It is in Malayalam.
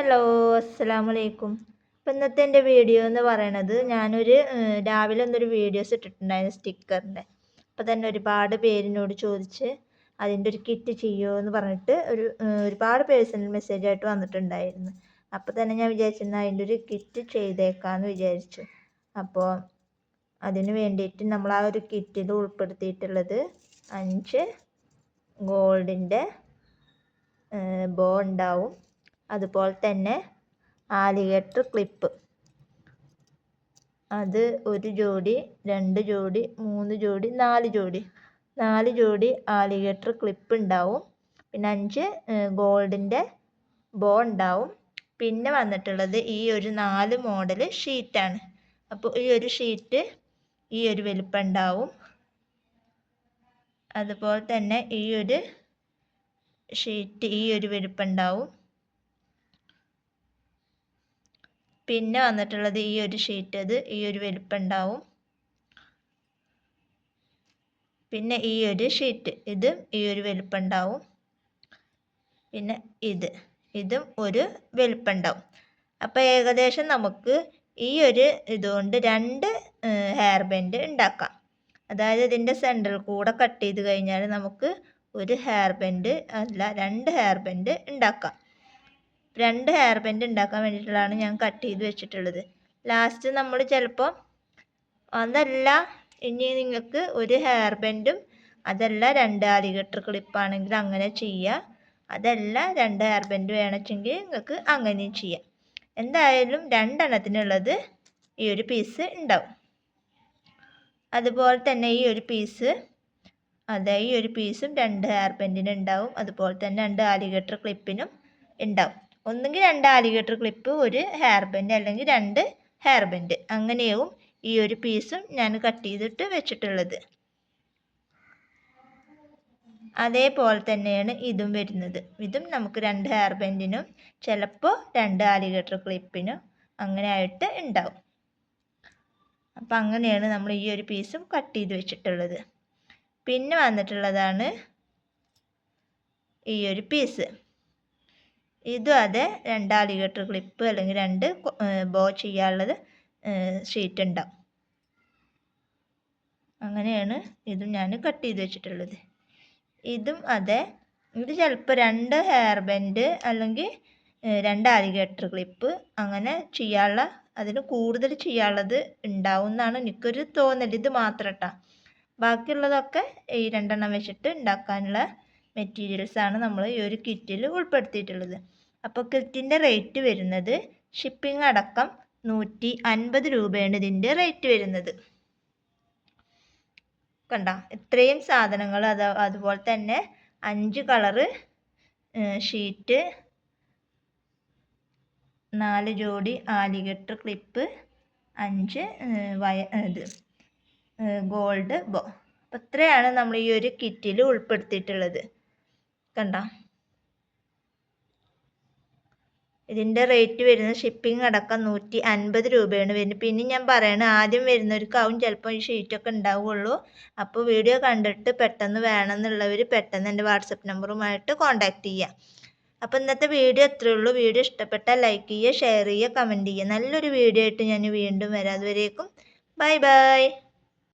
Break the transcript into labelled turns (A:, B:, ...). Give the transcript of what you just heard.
A: ഹലോ അസ്സാം വലൈക്കും അപ്പം ഇന്നത്തെ എന്റെ വീഡിയോ എന്ന് പറയണത് ഞാനൊരു രാവിലെ ഒന്നൊരു വീഡിയോസ് ഇട്ടിട്ടുണ്ടായിരുന്നു സ്റ്റിക്കറിന്റെ. അപ്പം തന്നെ ഒരുപാട് പേരിനോട് ചോദിച്ച് അതിന്റെ ഒരു കിറ്റ് ചെയ്യുമോ എന്ന് പറഞ്ഞിട്ട് ഒരു ഒരുപാട് പേഴ്സണൽ മെസ്സേജ് ആയിട്ട് വന്നിട്ടുണ്ടായിരുന്നു. അപ്പോൾ തന്നെ ഞാൻ വിചാരിച്ചിരുന്നു അതിന്റെ ഒരു കിറ്റ് ചെയ്തേക്കാമെന്ന് വിചാരിച്ചു. അപ്പോൾ അതിന് വേണ്ടിയിട്ട് നമ്മൾ ആ ഒരു കിറ്റിൽ ഉൾപ്പെടുത്തിയിട്ടുള്ളത് അഞ്ച് ഗോൾഡിന്റെ ബോ ഉണ്ടാവും. അതുപോലെ തന്നെ ആലിഗേറ്റർ ക്ലിപ്പ് അത് ഒരു ജോഡി രണ്ട് ജോഡി മൂന്ന് ജോഡി നാല് ജോഡി നാല് ജോഡി ആലിഗേറ്റർ ക്ലിപ്പ് ഉണ്ടാവും. പിന്നെ അഞ്ച് ഗോൾഡിന്റെ ബോ ഉണ്ടാവും. പിന്നെ വന്നിട്ടുള്ളത് ഈ ഒരു നാല് മോഡൽ ഷീറ്റാണ് അപ്പോൾ ഈ ഒരു ഷീറ്റ് ഈ ഒരു വലിപ്പം ഉണ്ടാവും. അതുപോലെ തന്നെ ഈ ഒരു ഷീറ്റ് ഈ ഒരു വലിപ്പം ഉണ്ടാവും. പിന്നെ വന്നിട്ടുള്ളത് ഈ ഒരു ഷീറ്റ് അത് ഈ ഒരു വലിപ്പം ഉണ്ടാവും പിന്നെ ഈ ഒരു ഷീറ്റ് ഇത് ഈ ഒരു വലിപ്പം ഉണ്ടാവും പിന്നെ ഇത് ഇതും ഒരു വലിപ്പം ഉണ്ടാവും അപ്പോൾ ഏകദേശം നമുക്ക് ഈ ഒരു ഇതുകൊണ്ട് രണ്ട് ഹെയർ ബാൻഡ് ഉണ്ടാക്കാം. അതായത് ഇതിന്റെ സെന്ററിൽ കൂടെ കട്ട് ചെയ്ത് കഴിഞ്ഞാൽ നമുക്ക് ഒരു ഹെയർ ബാൻഡ് അല്ല രണ്ട് ഹെയർ ബാൻഡ് ഉണ്ടാക്കാം. രണ്ട് ഹെയർ ബാൻഡ് ഉണ്ടാക്കാൻ വേണ്ടിയിട്ടുള്ളതാണ് ഞാൻ കട്ട് ചെയ്ത് വെച്ചിട്ടുള്ളത്. ലാസ്റ്റ് നമ്മൾ ചിലപ്പോൾ അതല്ല ഇനി നിങ്ങൾക്ക് ഒരു ഹെയർ ബാൻഡും അതല്ല രണ്ട് ആലിഗട്ടർ ക്ലിപ്പാണെങ്കിൽ അങ്ങനെ ചെയ്യുക അതല്ല രണ്ട് ഹെയർ ബാൻഡ് വേണമെങ്കിൽ നിങ്ങൾക്ക് അങ്ങനെയും ചെയ്യാം. എന്തായാലും രണ്ടെണ്ണത്തിനുള്ളത് ഈ ഒരു പീസ് ഉണ്ടാവും അതുപോലെ തന്നെ ഈ ഒരു പീസ് അതെ ഈ ഒരു പീസും രണ്ട് ഹെയർ ബാൻഡിന് ഉണ്ടാവും അതുപോലെ തന്നെ രണ്ട് ആലിഗട്ടർ ക്ലിപ്പിനും ഉണ്ടാവും ഒന്നുകിൽ രണ്ട് ആലിഗേറ്റർ ക്ലിപ്പ് ഒരു ഹെയർ ബെൻഡ് അല്ലെങ്കിൽ രണ്ട് ഹെയർ ബെൻഡ് അങ്ങനെയാവും ഈ ഒരു പീസും ഞാൻ കട്ട് ചെയ്തിട്ട് വെച്ചിട്ടുള്ളത്. അതേപോലെ തന്നെയാണ് ഇതും വരുന്നത്. ഇതും നമുക്ക് രണ്ട് ഹെയർ ബെൻഡിനും ചിലപ്പോൾ രണ്ട് ആലിഗേറ്റർ ക്ലിപ്പിനും അങ്ങനെ ആയിട്ട് ഉണ്ടാവും. അപ്പം അങ്ങനെയാണ് നമ്മൾ ഈ ഒരു പീസും കട്ട് ചെയ്ത് വെച്ചിട്ടുള്ളത്. പിന്നെ വന്നിട്ടുള്ളതാണ് ഈ ഒരു പീസ് ഇതും അതെ രണ്ട് അലിഗേറ്റർ ക്ലിപ്പ് അല്ലെങ്കിൽ രണ്ട് ബോ ചെയ്യാനുള്ളത് ഷീറ്റ് ഉണ്ടാവും. അങ്ങനെയാണ് ഇതും ഞാൻ കട്ട് ചെയ്ത് വെച്ചിട്ടുള്ളത്. ഇതും അതെ ഇത് ചിലപ്പോൾ രണ്ട് ഹെയർ ബെൻഡ് അല്ലെങ്കിൽ രണ്ട് അലിഗേറ്റർ ക്ലിപ്പ് അങ്ങനെ ചെയ്യാനുള്ള അതിന് കൂടുതൽ ചെയ്യാനുള്ളത് ഉണ്ടാവും എന്നാണ് എനിക്കൊരു തോന്നൽ ഇത് മാത്രം കേട്ടോ ബാക്കിയുള്ളതൊക്കെ ഈ രണ്ടെണ്ണം വെച്ചിട്ട് ഉണ്ടാക്കാനുള്ള മെറ്റീരിയൽസാണ് നമ്മൾ ഈ ഒരു കിറ്റിൽ ഉൾപ്പെടുത്തിയിട്ടുള്ളത്. അപ്പോൾ കിറ്റിന്റെ റേറ്റ് വരുന്നത് ഷിപ്പിംഗ് അടക്കം നൂറ്റി അൻപത് രൂപയാണ് ഇതിന്റെ റേറ്റ് വരുന്നത്. കണ്ട? ഇത്രയും സാധനങ്ങൾ അത് അതുപോലെ തന്നെ അഞ്ച് കളറ് ഷീറ്റ് നാല് ജോഡി ആലിഗട്ടർ ക്ലിപ്പ് അഞ്ച് വയ ഇത് ഗോൾഡ് ബോ. അപ്പോൾ ഇത്രയാണ് നമ്മൾ ഈ ഒരു കിറ്റിൽ ഉൾപ്പെടുത്തിയിട്ടുള്ളത്. കണ്ട? ഇതിന്റെ റേറ്റ് വരുന്നത് ഷിപ്പിംഗ് അടക്കം നൂറ്റി അൻപത് രൂപയാണ് വരുന്നത്. പിന്നെ ഞാൻ പറയണ ആദ്യം വരുന്നവർക്കാവും ചിലപ്പോൾ ഈ ഷീറ്റൊക്കെ ഉണ്ടാവുള്ളൂ. അപ്പോൾ വീഡിയോ കണ്ടിട്ട് പെട്ടെന്ന് വേണമെന്നുള്ളവർ പെട്ടെന്ന് എന്റെ വാട്സപ്പ് നമ്പറുമായിട്ട് കോൺടാക്റ്റ് ചെയ്യുക അപ്പോൾ ഇന്നത്തെ വീഡിയോ എത്രയേ ഉള്ളൂ. വീഡിയോ ഇഷ്ടപ്പെട്ടാൽ ലൈക്ക് ചെയ്യുക ഷെയർ ചെയ്യുക കമന്റ് ചെയ്യുക. നല്ലൊരു വീഡിയോ ആയിട്ട് ഞാൻ വീണ്ടും വരാം. അതുവരേക്കും ബൈ ബൈ